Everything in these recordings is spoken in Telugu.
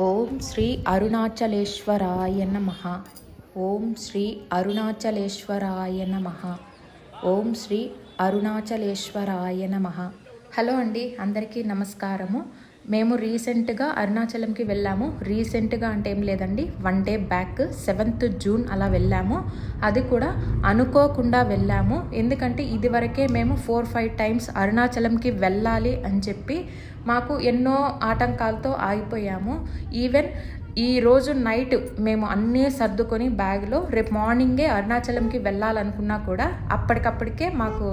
ఓం శ్రీ అరుణాచలేశ్వరాయ నమ. ఓం శ్రీ అరుణాచలేశ్వరాయ నమ. ఓం శ్రీ అరుణాచలేశ్వరాయ నమ. హలో అండి అందరికీ నమస్కారము. మేము రీసెంట్గా అరుణాచలంకి వెళ్ళాము. రీసెంట్గా అంటే ఏం లేదండి. One day back seventh June అలా వెళ్ళాము. అది కూడా అనుకోకుండా వెళ్ళాము. ఎందుకంటే ఇదివరకే మేము ఫోర్ ఫైవ్ టైమ్స్ అరుణాచలంకి వెళ్ళాలి అని చెప్పి మాకు ఎన్నో ఆటంకాలతో ఆగిపోయాము. ఈవెన్ ఈరోజు నైట్ మేము అన్నీ సర్దుకొని బ్యాగ్లో రేపు మార్నింగే అరుణాచలంకి వెళ్ళాలనుకున్నా కూడా అప్పటికప్పటికే మాకు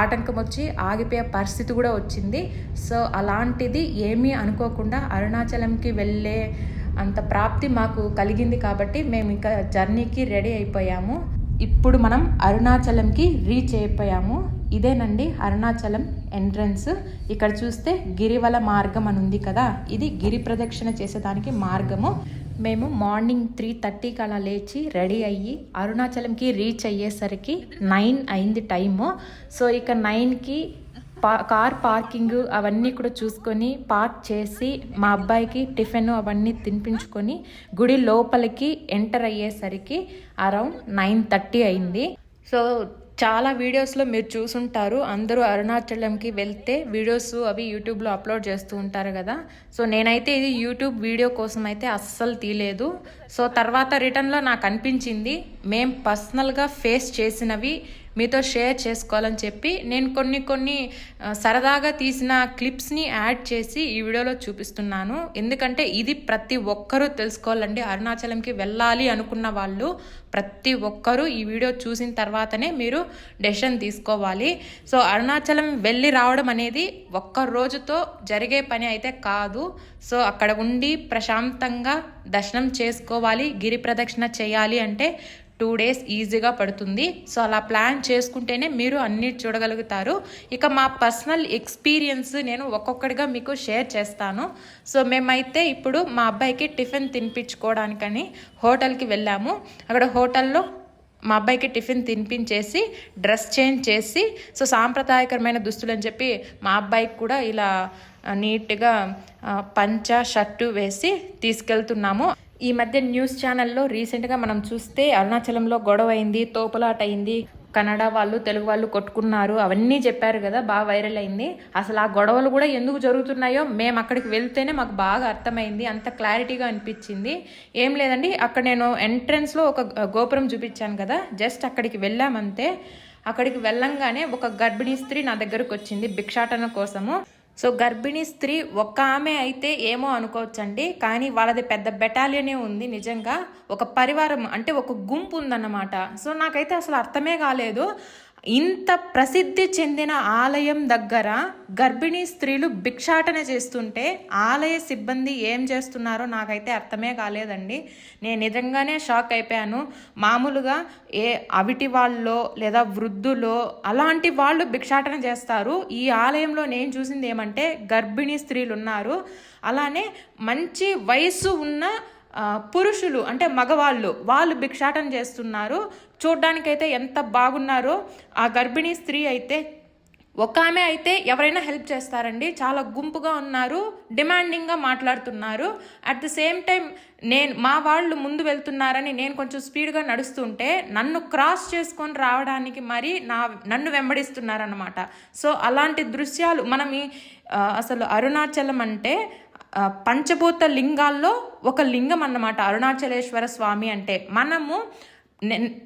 ఆటంకం వచ్చి ఆగిపోయే పరిస్థితి కూడా వచ్చింది. సో అలాంటిది ఏమీ అనుకోకుండా అరుణాచలంకి వెళ్ళే అంత ప్రాప్తి మాకు కలిగింది కాబట్టి మేము ఇంకా జర్నీకి రెడీ అయిపోయాము. ఇప్పుడు మనం అరుణాచలంకి రీచ్ అయిపోయాము. ఇదేనండి అరుణాచలం ఎంట్రన్స్ ఇక్కడ చూస్తే గిరివల మార్గం అని ఉంది కదా. ఇది గిరి ప్రదక్షిణ చేసేదానికి మార్గము. మేము మార్నింగ్ త్రీ థర్టీకి అలా లేచి రెడీ అయ్యి అరుణాచలంకి రీచ్ అయ్యేసరికి నైన్ అయింది టైము సో ఇక నైన్కి పా కార్ పార్కింగ్ అవన్నీ కూడా చూసుకొని పార్క్ చేసి మా అబ్బాయికి టిఫిన్ అవన్నీ తినిపించుకొని గుడి లోపలికి ఎంటర్ అయ్యేసరికి అరౌండ్ నైన్ థర్టీ అయింది. సో చాలా వీడియోస్లో మీరు చూసుంటారు. అందరూ అరుణాచలంకి వెళ్తే వీడియోస్ అవి యూట్యూబ్లో అప్లోడ్ చేస్తూ ఉంటారు కదా. సో నేనైతే ఇది యూట్యూబ్ వీడియో కోసం అయితే అస్సలు తీయలేదు. సో తర్వాత రిటర్న్లో నాకు అనిపించింది. మేం పర్సనల్గా ఫేస్ చేసినవి మీతో షేర్ చేసుకోవాలని చెప్పి నేను కొన్ని కొన్ని సరదాగా తీసిన క్లిప్స్ని యాడ్ చేసి ఈ వీడియోలో చూపిస్తున్నాను. ఎందుకంటే ఇది ప్రతి ఒక్కరూ తెలుసుకోవాలండి. అరుణాచలంకి వెళ్ళాలి అనుకున్న వాళ్ళు ప్రతి ఒక్కరూ ఈ వీడియో చూసిన తర్వాతనే మీరు డెసిషన్ తీసుకోవాలి. సో అరుణాచలం వెళ్ళి రావడం అనేది ఒక్క రోజుతో జరిగే పని అయితే కాదు. సో అక్కడ ఉండి ప్రశాంతంగా దర్శనం చేసుకోవాలి గిరి ప్రదక్షిణ చేయాలి అంటే టూ డేస్ ఈజీగా పడుతుంది. సో అలా ప్లాన్ చేసుకుంటేనే మీరు అన్ని చూడగలుగుతారు. ఇక మా పర్సనల్ ఎక్స్పీరియన్స్ నేను ఒక్కొక్కటిగా మీకు షేర్ చేస్తాను. సో మేమైతే ఇప్పుడు మా అబ్బాయికి టిఫిన్ తినిపించుకోవడానికని హోటల్కి వెళ్ళాము. అక్కడ హోటల్లో మా అబ్బాయికి టిఫిన్ తినిపించేసి డ్రెస్ చేంజ్ చేసి సో సాంప్రదాయకరమైన దుస్తులు అని చెప్పి మా అబ్బాయికి కూడా ఇలా నీట్గా పంచ షర్టు వేసి తీసుకెళ్తున్నాము. ఈ మధ్య న్యూస్ ఛానల్లో రీసెంట్గా మనం చూస్తే అరుణాచలంలో గొడవ అయింది తోపులాట అయింది కన్నడ వాళ్ళు తెలుగు వాళ్ళు కొట్టుకున్నారు అవన్నీ చెప్పారు కదా బాగా వైరల్ అయింది. అసలు ఆ గొడవలు కూడా ఎందుకు జరుగుతున్నాయో మేము అక్కడికి వెళ్తేనే మాకు బాగా అర్థమైంది అంత క్లారిటీగా అనిపించింది. ఏం లేదండి అక్కడ నేను ఎంట్రన్స్లో ఒక గోపురం చూపించాను కదా జస్ట్ అక్కడికి వెళ్ళామంతే. అక్కడికి వెళ్ళంగానే ఒక గర్భిణీ స్త్రీ నా దగ్గరకు వచ్చింది భిక్షాటన కోసము. సో గర్భిణీ స్త్రీ ఒక్క ఆమె అయితే ఏమో అనుకోవచ్చండి. కానీ వాళ్ళది పెద్ద బెటాలియనే ఉంది నిజంగా. ఒక పరివారం అంటే ఒక గుంపు ఉందన్నమాట. సో నాకైతే అసలు అర్థమే కాలేదు. ఇంత ప్రసిద్ధి చెందిన ఆలయం దగ్గర గర్భిణీ స్త్రీలు భిక్షాటన చేస్తుంటే ఆలయ సిబ్బంది ఏం చేస్తున్నారో నాకైతే అర్థమే కాలేదండి. నేను నిజంగానే షాక్ అయిపోయాను. మామూలుగా ఏ అవిటి వాళ్ళో లేదా వృద్ధులో అలాంటి వాళ్ళు భిక్షాటన చేస్తారు. ఈ ఆలయంలో నేను చూసింది ఏమంటే గర్భిణీ స్త్రీలు ఉన్నారు. అలానే మంచి వయసు ఉన్న పురుషులు అంటే మగవాళ్ళు వాళ్ళు భిక్షాటన చేస్తున్నారు. చూడ్డానికైతే ఎంత బాగున్నారో ఆ గర్భిణీ స్త్రీ అయితే ఒక ఆమె అయితే ఎవరైనా హెల్ప్ చేస్తారండి. చాలా గుంపుగా ఉన్నారు డిమాండింగ్గా మాట్లాడుతున్నారు. అట్ ద సేమ్ టైం నేను మా వాళ్ళు ముందు వెళ్తున్నారని నేను కొంచెం స్పీడ్గా నడుస్తుంటే నన్ను క్రాస్ చేసుకొని రావడానికి మరి నా నన్ను వెంబడిస్తున్నారన్నమాట. సో అలాంటి దృశ్యాలు మనం అసలు అరుణాచలం అంటే పంచభూత లింగాల్లో ఒక లింగం అన్నమాట. అరుణాచలేశ్వర స్వామి అంటే మనము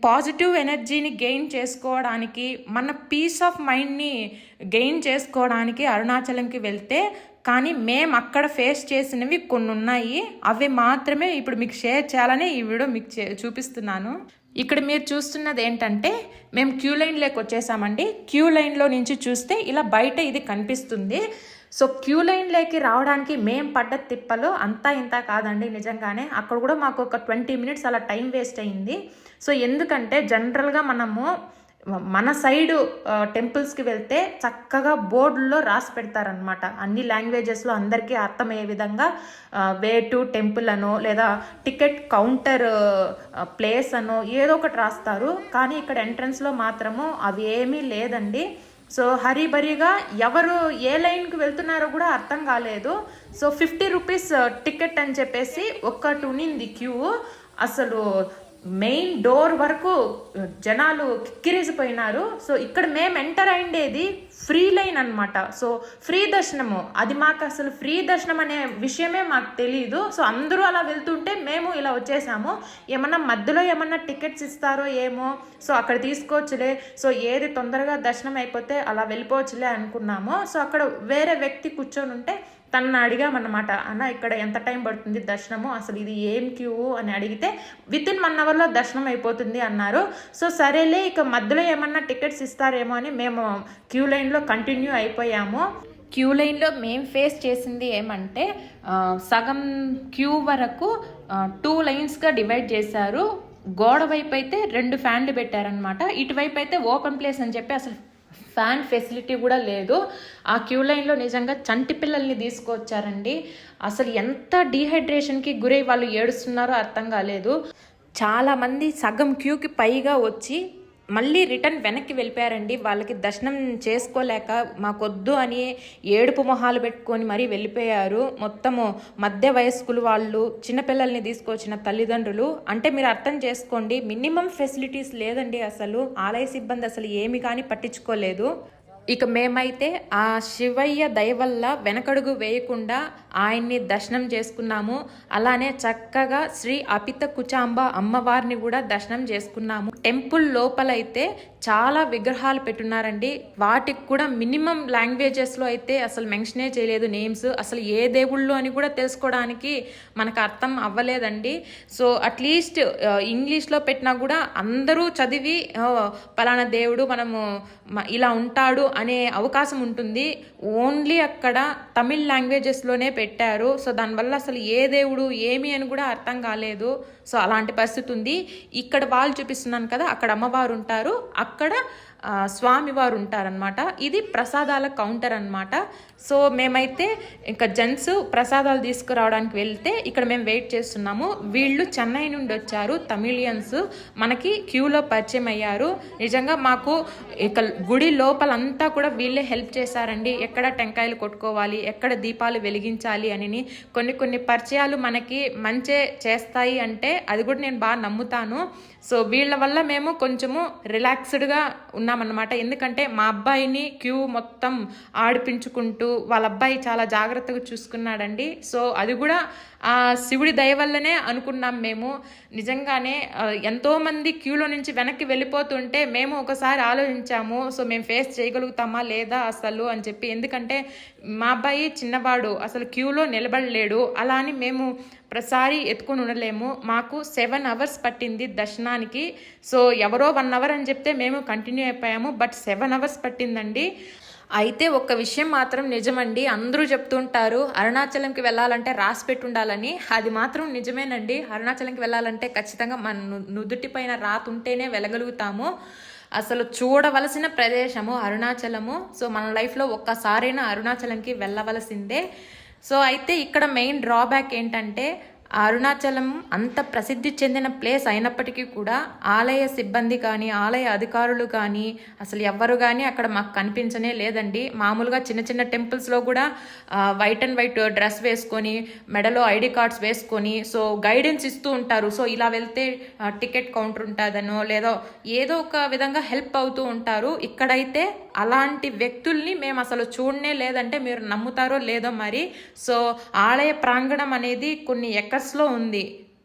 పాజిటివ్ ఎనర్జీని గెయిన్ చేసుకోవడానికి మన పీస్ ఆఫ్ మైండ్ని గెయిన్ చేసుకోవడానికి అరుణాచలంకి వెళ్తే కానీ మేము అక్కడ ఫేస్ చేసినవి కొన్ని ఉన్నాయి అవి మాత్రమే ఇప్పుడు మీకు షేర్ చేయాలని ఈ వీడియో మీకు చే- చూపిస్తున్నాను. ఇక్కడ మీరు చూస్తున్నది ఏంటంటే మేము క్యూ లైన్లోకి వచ్చేసామండి. క్యూ లైన్లో నుంచి చూస్తే ఇలా బయట ఇది కనిపిస్తుంది. సో క్యూ లైన్లోకి రావడానికి మేం పడ్డ తిప్పలు అంతా ఇంత కాదండి నిజంగానే. అక్కడ కూడా మాకు ఒక ట్వంటీ మినిట్స్ అలా టైం వేస్ట్ అయింది. సో ఎందుకంటే జనరల్గా మనము మన సైడు టెంపుల్స్కి వెళ్తే చక్కగా బోర్డుల్లో రాసి పెడతారనమాట అన్ని లాంగ్వేజెస్లో అందరికీ అర్థమయ్యే విధంగా వే టు టెంపుల్ అనో లేదా టికెట్ కౌంటర్ ప్లేస్ అనో ఏదో ఒకటి రాస్తారు. కానీ ఇక్కడ ఎంట్రన్స్లో మాత్రము అవి ఏమీ లేదండి. సో హరీబరీగా ఎవరు ఏ లైన్కి వెళ్తున్నారో కూడా అర్థం కాలేదు. So fifty rupees uh, ticket అని చెప్పేసి ఒక్కటి ఉన్నింది క్యూ. అసలు మెయిన్ డోర్ వరకు జనాలు కిక్కిరిసిపోయినారు. సో ఇక్కడ మేము ఎంటర్ అయిండేది ఫ్రీ లైన్ అనమాట సో ఫ్రీ దర్శనము. అది మాకు అసలు ఫ్రీ దర్శనం అనే విషయమే మాకు తెలియదు సో అందరూ అలా వెళ్తుంటే మేము ఇలా వచ్చేసాము. ఏమన్నా మధ్యలో ఏమన్నా టికెట్స్ ఇస్తారో ఏమో సో అక్కడ తీసుకోవచ్చులే. సో ఏది తొందరగా దర్శనం అయిపోతే అలా వెళ్ళిపోవచ్చులే అనుకున్నాము. సో అక్కడ వేరే వ్యక్తి కూర్చొని ఉంటే తనని అడిగామన్నమాట అన్న ఇక్కడ ఎంత టైం పడుతుంది దర్శనము? అసలు ఇది ఏం క్యూ? అని అడిగితే విత్ ఇన్ వన్ అవర్లో దర్శనం అయిపోతుంది అన్నారు. సో సరేలే ఇక మధ్యలో ఏమన్నా టికెట్స్ ఇస్తారేమో అని మేము క్యూ లైన్లో కంటిన్యూ అయిపోయాము. క్యూ లైన్లో మేము ఫేస్ చేసింది ఏమంటే సగం క్యూ వరకు టూ లైన్స్గా డివైడ్ చేశారు. గోడ వైపు అయితే రెండు ఫ్యాన్లు పెట్టారనమాట ఇటువైపు అయితే ఓపెన్ ప్లేస్ అని చెప్పి అసలు ఫ్యాన్ ఫెసిలిటీ కూడా లేదు. ఆ క్యూ లైన్లో నిజంగా చంటి పిల్లల్ని తీసుకొచ్చారండి. అసలు ఎంత డీహైడ్రేషన్కి గురై వాళ్ళు ఏడుస్తున్నారో అర్థం కాలేదు. చాలామంది సగం క్యూకి పైగా వచ్చి మళ్ళీ రిటర్న్ వెనక్కి వెళ్ళిపోయారండి. వాళ్ళకి దర్శనం చేసుకోలేక మాకొద్దు అని ఏడుపు మొహాలు పెట్టుకొని మరీ వెళ్ళిపోయారు. మొత్తము మధ్య వయస్కులు వాళ్ళు చిన్నపిల్లల్ని తీసుకొచ్చిన తల్లిదండ్రులు. అంటే మీరు అర్థం చేసుకోండి మినిమం ఫెసిలిటీస్ లేదండి అసలు. ఆలయ సిబ్బంది అసలు ఏమి కానీ పట్టించుకోలేదు. ఇక మేమైతే ఆ శివయ్య దయ వల్ల వెనకడుగు వేయకుండా ఆయన్ని దర్శనం చేసుకున్నాము. అలానే చక్కగా శ్రీ అపిత కుచాంబ అమ్మవారిని కూడా దర్శనం చేసుకున్నాము. టెంపుల్ లోపలైతే చాలా విగ్రహాలు పెట్టున్నారండి. వాటికి కూడా మినిమం లాంగ్వేజెస్లో అయితే అసలు మెన్షనే చేయలేదు నేమ్స్. అసలు ఏ దేవుళ్ళు అని కూడా తెలుసుకోవడానికి మనకు అర్థం అవ్వలేదండి. సో అట్లీస్ట్ ఇంగ్లీష్లో పెట్టినా కూడా అందరూ చదివి పలానా దేవుడు మనము ఇలా ఉంటాడు అనే అవకాశం ఉంటుంది. ఓన్లీ అక్కడ తమిళ్ లాంగ్వేజెస్లోనే పెట్టారు. సో దానివల్ల అసలు ఏ దేవుడు ఏమి అని కూడా అర్థం కాలేదు. సో అలాంటి పరిస్థితి ఉంది. ఇక్కడ వాళ్ళు చూపిస్తున్నాను కదా అక్కడ అమ్మవారు ఉంటారు. అక్కడ స్వామివారు ఉంటారనమాట ఇది ప్రసాదాల కౌంటర్ అన్నమాట. సో మేమైతే ఇంకా జెంట్స్ ప్రసాదాలు తీసుకురావడానికి వెళ్తే ఇక్కడ మేము వెయిట్ చేస్తున్నాము. వీళ్ళు చెన్నై నుండి వచ్చారు తమిళియన్స్. మనకి క్యూలో పరిచయం అయ్యారు. నిజంగా మాకు ఇక గుడి లోపలంతా కూడా వీళ్ళే హెల్ప్ చేశారండి. ఎక్కడ టెంకాయలు కొట్టుకోవాలి ఎక్కడ దీపాలు వెలిగించాలి అని కొన్ని కొన్ని పరిచయాలు మనకి మంచే చేస్తాయి అంటే అది కూడా నేను బాగా నమ్ముతాను. సో వీళ్ళ వల్ల మేము కొంచెము రిలాక్స్డ్గా ఉన్నామన్నమాట. ఎందుకంటే మా అబ్బాయిని క్యూ మొత్తం ఆడిపించుకుంటూ వాళ్ళ అబ్బాయి చాలా జాగ్రత్తగా చూసుకున్నాడండి. సో అది కూడా ఆ శివుడి దయ వల్లనే అనుకున్నాం మేము. నిజంగానే ఎంతోమంది క్యూలో నుంచి వెనక్కి వెళ్ళిపోతుంటే మేము ఒకసారి ఆలోచించాము సో మేము ఫేస్ చేయగలుగుతామా లేదా అసలు? అని చెప్పి. ఎందుకంటే మా అబ్బాయి చిన్నవాడు అసలు క్యూలో నిలబడలేడు. అలా అని మేము ప్రసారి ఎత్తుకొని ఉండలేము. మాకు సెవెన్ అవర్స్ పట్టింది దర్శనానికి. సో ఎవరో వన్ అవర్ అని చెప్తే మేము కంటిన్యూ అయిపోయాము. బట్ సెవెన్ అవర్స్ పట్టిందండి. అయితే ఒక్క విషయం మాత్రం నిజమండి. అందరూ చెప్తుంటారు అరుణాచలంకి వెళ్ళాలంటే రాసి పెట్టి ఉండాలని అది మాత్రం నిజమేనండి. అరుణాచలంకి వెళ్ళాలంటే ఖచ్చితంగా మన నుదుటిపైన నుదుటి రాత ఉంటేనే వెళ్ళగలుగుతాము. అసలు చూడవలసిన ప్రదేశము అరుణాచలము. సో మన లైఫ్లో ఒక్కసారైనా అరుణాచలంకి వెళ్ళవలసిందే. సో అయితే ఇక్కడ మెయిన్ డ్రాబ్యాక్ ఏంటంటే అరుణాచలం అంత ప్రసిద్ధి చెందిన ప్లేస్ అయినప్పటికీ కూడా ఆలయ సిబ్బంది కానీ ఆలయ అధికారులు కానీ అసలు ఎవ్వరు కానీ అక్కడ మాకు కనిపించనే లేదండి. మామూలుగా చిన్న చిన్న టెంపుల్స్లో కూడా వైట్ అండ్ వైట్ డ్రెస్ వేసుకొని మెడలో ఐడి కార్డ్స్ వేసుకొని సో గైడెన్స్ ఇస్తూ ఉంటారు. సో ఇలా వెళ్తే టికెట్ కౌంటర్ ఉంటుందనో లేదో ఏదో ఒక విధంగా హెల్ప్ అవుతూ ఉంటారు. ఇక్కడైతే అలాంటి వ్యక్తుల్ని మేము అసలు చూడనే లేదంటే మీరు నమ్ముతారో లేదో మరి. సో ఆలయ ప్రాంగణం అనేది కొన్ని ఎకర్స్లో ఉంది.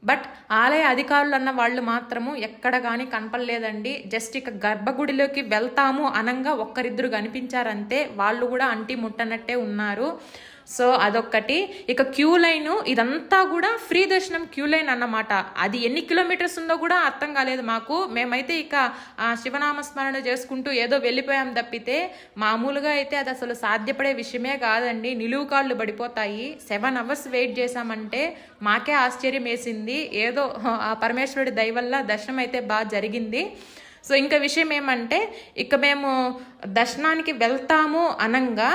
బట్ ఆలయ అధికారులు అన్న వాళ్ళు మాత్రము ఎక్కడ కానీ కనపడలేదండి. జస్ట్ ఇక గర్భగుడిలోకి వెళ్తాము అనంగా ఒక్కరిద్దరు కనిపించారంతే వాళ్ళు కూడా అంటి ముట్టనట్టే ఉన్నారు. సో అదొక్కటి. ఇక క్యూ లైన్ ఇదంతా కూడా ఫ్రీ దర్శనం క్యూ లైన్ అన్నమాట. అది ఎన్ని కిలోమీటర్స్ ఉందో కూడా అర్థం కాలేదు మాకు. మేమైతే ఇక ఆ శివనామస్మరణ చేసుకుంటూ ఏదో వెళ్ళిపోయాం తప్పితే మామూలుగా అయితే అది అసలు సాధ్యపడే విషయమే కాదండి. నిలువు కాళ్ళు పడిపోతాయి. సెవెన్ అవర్స్ వెయిట్ చేశామంటే మాకే ఆశ్చర్యం వేసింది. ఏదో ఆ పరమేశ్వరుడి దయవల్ల దర్శనం అయితే బాగా జరిగింది. సో ఇంకా విషయం ఏమంటే ఇక మేము దర్శనానికి వెళ్తాము అనంగా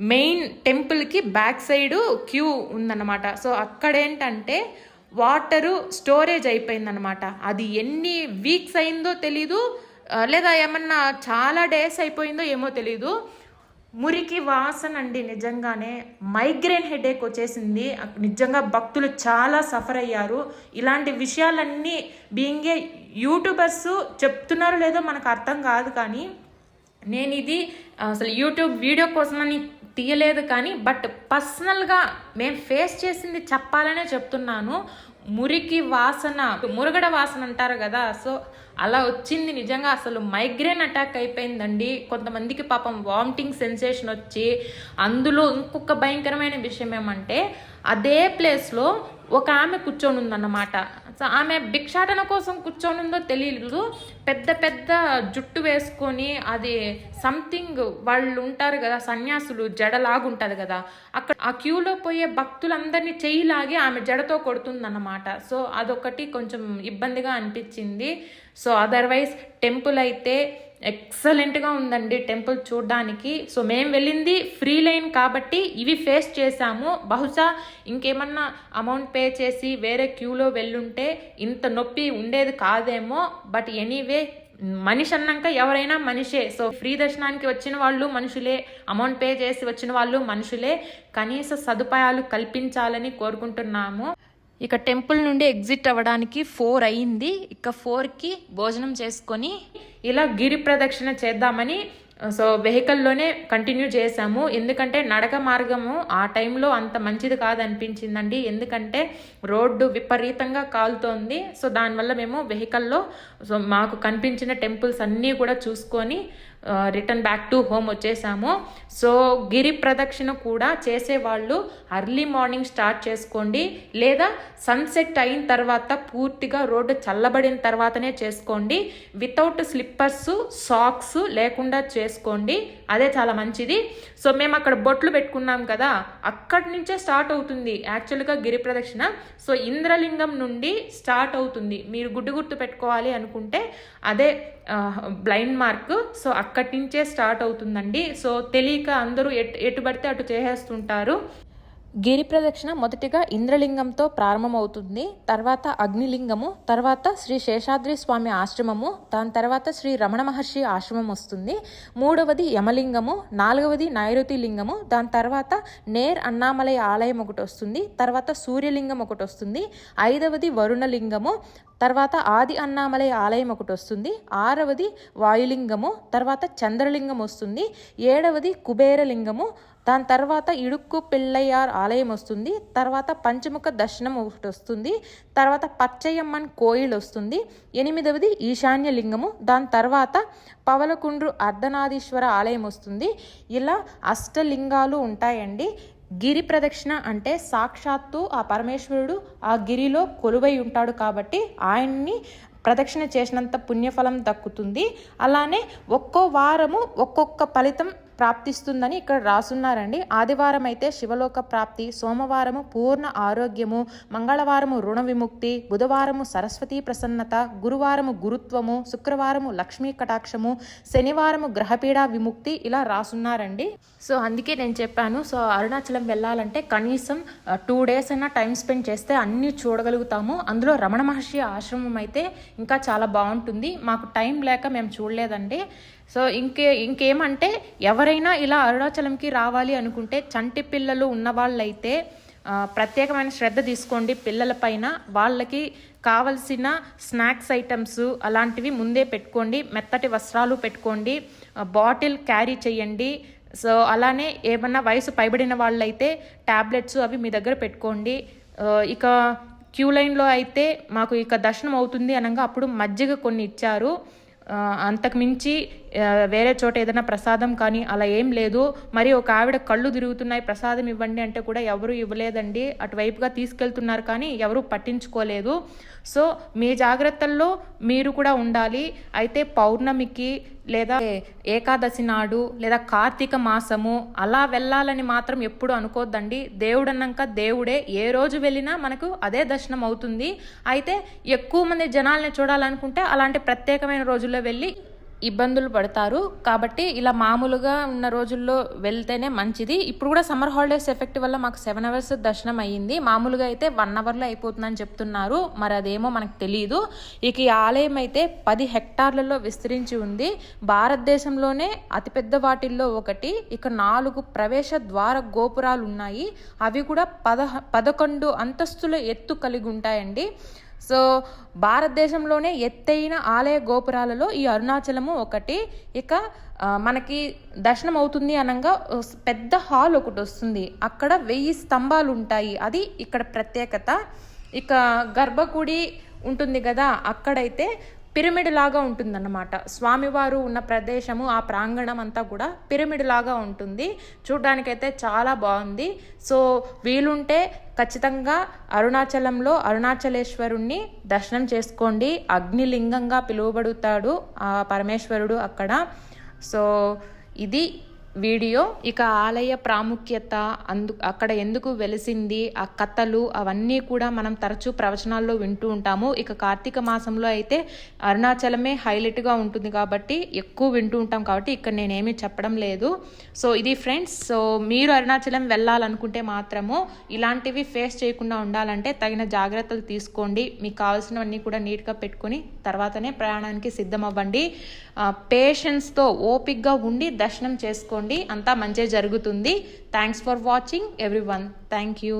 మెయిన్ టెంపుల్కి బ్యాక్ సైడ్ క్యూ ఉందన్నమాట. సో అక్కడేంటంటే వాటరు స్టోరేజ్ అయిపోయిందనమాట అది ఎన్ని వీక్స్ అయిందో తెలీదు. లేదా ఏమన్నా చాలా డేస్ అయిపోయిందో ఏమో తెలీదు. మురికి వాసన అండి నిజంగానే. మైగ్రేన్ హెడేక్ వచ్చేసింది. నిజంగా భక్తులు చాలా సఫర్ అయ్యారు. ఇలాంటి విషయాలన్నీ బీయింగే యూట్యూబర్స్ చెప్తున్నారో లేదో మనకు అర్థం కాదు కానీ నేను ఇది అసలు యూట్యూబ్ వీడియో కోసమని తీయలేదు కానీ బట్ పర్సనల్గా మేము ఫేస్ చేసింది చెప్పాలనే చెప్తున్నాను. మురికి వాసన మురగడ వాసన అంటారు కదా సో అలా వచ్చింది నిజంగా. అసలు మైగ్రేన్ అటాక్ అయిపోయిందండి. కొంతమందికి పాపం వామిటింగ్ సెన్సేషన్ వచ్చి అందులో ఇంకొక భయంకరమైన విషయం ఏమంటే అదే ప్లేస్లో ఒక ఆమె కూర్చోనుందన్నమాట. సో ఆమె భిక్షాటన కోసం కూర్చోనుందో తెలియదు పెద్ద పెద్ద జుట్టు వేసుకొని అది సంథింగ్ వాళ్ళు ఉంటారు కదా సన్యాసులు జడలాగుంటుంది కదా. అక్కడ ఆ క్యూలో పోయే భక్తులందరినీ చెయ్యి లాగి ఆమె జడతో కొడుతుందన్నమాట. సో అదొకటి కొంచెం ఇబ్బందిగా అనిపించింది. సో అదర్వైజ్ టెంపుల్ అయితే ఎక్సలెంట్గా ఉందండి టెంపుల్ చూడడానికి. సో మేము వెళ్ళింది ఫ్రీ లైన్ కాబట్టి ఇవి ఫేస్ చేశాము. బహుశా ఇంకేమన్నా అమౌంట్ పే చేసి వేరే క్యూలో వెళ్ళుంటే ఇంత నొప్పి ఉండేది కాదేమో. బట్ ఎనీవే మనిషి అన్నాక ఎవరైనా మనిషే. సో ఫ్రీ దర్శనానికి వచ్చిన వాళ్ళు మనుషులే అమౌంట్ పే చేసి వచ్చిన వాళ్ళు మనుషులే. కనీస సదుపాయాలు కల్పించాలని కోరుకుంటున్నాము. ఇక టెంపుల్ నుండి ఎగ్జిట్ అవ్వడానికి ఫోర్ అయ్యింది ఇక ఫోర్కి భోజనం చేసుకొని ఇలా గిరి ప్రదక్షిణ చేద్దామని సో వెహికల్లోనే కంటిన్యూ చేసాము ఎందుకంటే నడక మార్గము ఆ టైంలో అంత మంచిది కాదనిపించిందండి. ఎందుకంటే రోడ్డు విపరీతంగా కాలుతోంది. సో దానివల్ల మేము వెహికల్లో సో మాకు కనిపించిన టెంపుల్స్ అన్నీ కూడా చూసుకొని రిటర్న్ బ్యాక్ టు హోమ్ వచ్చేసాము. సో గిరి ప్రదక్షిణ కూడా చేసేవాళ్ళు అర్లీ మార్నింగ్ స్టార్ట్ చేసుకోండి. లేదా సన్సెట్ అయిన తర్వాత పూర్తిగా రోడ్డు చల్లబడిన తర్వాతనే చేసుకోండి. వితౌట్ స్లిప్పర్స్ సాక్స్ లేకుండా చేసుకోండి. అదే చాలా మంచిది. సో మేము అక్కడ బొట్లు పెట్టుకున్నాం కదా అక్కడి నుంచే స్టార్ట్ అవుతుంది యాక్చువల్గా గిరి ప్రదక్షిణ. సో ఇంద్రలింగం నుండి స్టార్ట్ అవుతుంది. మీరు గుడ్డు గుర్తు పెట్టుకోవాలి అనుకుంటే అదే బ్లైండ్ మార్క్ సో అక్కడి నుంచే స్టార్ట్ అవుతుందండి. సో తెలియక అందరూ ఎటు ఎటు పడితే అటు చేసేస్తుంటారు. గిరి ప్రదక్షిణ మొదటిగా ఇంద్రలింగంతో ప్రారంభమవుతుంది. తర్వాత అగ్నిలింగము తర్వాత శ్రీ శేషాద్రి స్వామి ఆశ్రమము దాని తర్వాత శ్రీ రమణ మహర్షి ఆశ్రమం వస్తుంది. మూడవది యమలింగము నాలుగవది నైరుతి లింగము దాని తర్వాత నేర్ అన్నామలయ ఆలయం ఒకటి వస్తుంది తర్వాత సూర్యలింగం ఒకటి వస్తుంది ఐదవది వరుణలింగము తర్వాత ఆది అన్నామలయ ఆలయం ఒకటి వస్తుంది ఆరవది వాయులింగము తర్వాత చంద్రలింగం వస్తుంది ఏడవది కుబేరలింగము దాని తర్వాత ఇడుక్కు పిల్లయ్యార్ ఆలయం వస్తుంది తర్వాత పంచముఖ దర్శనం ఒకటి వస్తుంది తర్వాత పచ్చయ్యమ్మన్ కోయిల్ వస్తుంది ఎనిమిదవది ఈశాన్య లింగము దాని తర్వాత పవలకుండ్రు అర్ధనాదీశ్వర ఆలయం వస్తుంది. ఇలా అష్టలింగాలు ఉంటాయండి. గిరి ప్రదక్షిణ అంటే సాక్షాత్తు ఆ పరమేశ్వరుడు ఆ గిరిలో కొలువై ఉంటాడు కాబట్టి ఆయన్ని ప్రదక్షిణ చేసినంత పుణ్యఫలం దక్కుతుంది. అలానే ఒక్కో వారము ఒక్కొక్క ఫలితం ప్రాప్తిస్తుందని ఇక్కడ రాసున్నారండి. ఆదివారం అయితే శివలోక ప్రాప్తి సోమవారము పూర్ణ ఆరోగ్యము మంగళవారము రుణ విముక్తి బుధవారము సరస్వతీ ప్రసన్నత గురువారము గురుత్వము శుక్రవారము లక్ష్మీ కటాక్షము శనివారము గ్రహపీడ విముక్తి ఇలా రాసున్నారండి. సో అందుకే నేను చెప్పాను సో అరుణాచలం వెళ్ళాలంటే కనీసం టూ డేస్ అయినా టైం స్పెండ్ చేస్తే అన్నీ చూడగలుగుతాము. అందులో రమణ మహర్షి ఆశ్రమం అయితే ఇంకా చాలా బాగుంటుంది. మాకు టైం లేక మేము చూడలేదండి. సో ఇంకే ఇంకేమంటే ఎవరైనా ఇలా అరుణాచలంకి రావాలి అనుకుంటే చంటి పిల్లలు ఉన్న వాళ్ళైతే ప్రత్యేకమైన శ్రద్ధ తీసుకోండి పిల్లల పైన. వాళ్ళకి కావలసిన స్నాక్స్ ఐటమ్స్ అలాంటివి ముందే పెట్టుకోండి. మెత్తటి వస్త్రాలు పెట్టుకోండి. బాటిల్ క్యారీ చేయండి. సో అలానే ఏమన్నా వయసు పైబడిన వాళ్ళైతే ట్యాబ్లెట్స్ అవి మీ దగ్గర పెట్టుకోండి. ఇక క్యూ లైన్లో అయితే మాకు ఇక దర్శనం అవుతుంది అనగా అప్పుడు మజ్జిగ కొన్ని ఇచ్చారు. అంతకుమించి అంతకు మించి వేరే చోట ఏదైనా ప్రసాదం కానీ అలా ఏం లేదు. మరి ఒక ఆవిడ కళ్ళు తిరుగుతున్నాయి ప్రసాదం ఇవ్వండి అంటే కూడా ఎవరు ఇవ్వలేదండి. అటువైపుగా తీసుకెళ్తున్నారు కానీ ఎవరు పట్టించుకోలేదు. సో మీ జాగ్రత్తల్లో మీరు కూడా ఉండాలి. అయితే పౌర్ణమికి లేదా ఏకాదశి నాడు లేదా కార్తీక మాసము అలా వెళ్ళాలని మాత్రం ఎప్పుడు అనుకోద్దండి. దేవుడు అన్నాక దేవుడే ఏ రోజు వెళ్ళినా మనకు అదే దర్శనం అవుతుంది. అయితే ఎక్కువ మంది జనాల్ని చూడాలనుకుంటే అలాంటి ప్రత్యేకమైన రోజుల్లో వెళ్ళి ఇబ్బందులు పడతారు. కాబట్టి ఇలా మామూలుగా ఉన్న రోజుల్లో వెళ్తేనే మంచిది. ఇప్పుడు కూడా సమ్మర్ హాలిడేస్ ఎఫెక్ట్ వల్ల మాకు సెవెన్ అవర్స్ దర్శనం అయ్యింది. మామూలుగా అయితే వన్ అవర్లో అయిపోతుందని చెప్తున్నారు. మరి అదేమో మనకు తెలియదు ఇక ఈ ఆలయం అయితే పది హెక్టార్లలో విస్తరించి ఉంది. భారతదేశంలోనే అతిపెద్ద వాటిల్లో ఒకటి. ఇక నాలుగు ప్రవేశ ద్వార గోపురాలు ఉన్నాయి అవి కూడా పదహ పదకొండు అంతస్తుల ఎత్తు కలిగి ఉంటాయండి. సో భారతదేశంలోనే ఎత్తైన ఆలయ గోపురాలలో ఈ అరుణాచలము ఒకటి. ఇక మనకి దర్శనం అవుతుంది అనగా పెద్ద హాల్ ఒకటి వస్తుంది. అక్కడ వెయ్యి స్తంభాలు ఉంటాయి అది ఇక్కడ ప్రత్యేకత. ఇక గర్భగుడి ఉంటుంది కదా అక్కడైతే పిరమిడ్ లాగా ఉంటుందన్నమాట. స్వామివారు ఉన్న ప్రదేశము ఆ ప్రాంగణం అంతా కూడా పిరమిడ్ లాగా ఉంటుంది. చూడ్డానికైతే చాలా బాగుంది. సో వీలుంటే ఖచ్చితంగా అరుణాచలంలో అరుణాచలేశ్వరుణ్ణి దర్శనం చేసుకోండి. అగ్నిలింగంగా పిలువబడుతాడు ఆ పరమేశ్వరుడు అక్కడ. సో ఇది వీడియో. ఇక ఆలయ ప్రాముఖ్యత అందు అక్కడ ఎందుకు వెలిసింది ఆ కథలు అవన్నీ కూడా మనం తరచూ ప్రవచనాల్లో వింటూ ఉంటాము. ఇక కార్తీక మాసంలో అయితే అరుణాచలమే హైలైట్గా ఉంటుంది కాబట్టి ఎక్కువ వింటూ ఉంటాం కాబట్టి ఇక్కడ నేనేమీ చెప్పడం లేదు. సో ఇది ఫ్రెండ్స్ సో మీరు అరుణాచలం వెళ్ళాలనుకుంటే మాత్రము ఇలాంటివి ఫేస్ చేయకుండా ఉండాలంటే తగిన జాగ్రత్తలు తీసుకోండి. మీకు కావాల్సినవన్నీ కూడా నీట్గా పెట్టుకొని తర్వాతనే ప్రయాణానికి సిద్ధం అవ్వండి పేషెన్స్తో ఓపిక్గా ఉండి దర్శనం చేసుకోండి. అంతా మంచిగా జరుగుతుంది. Thanks for watching everyone thank you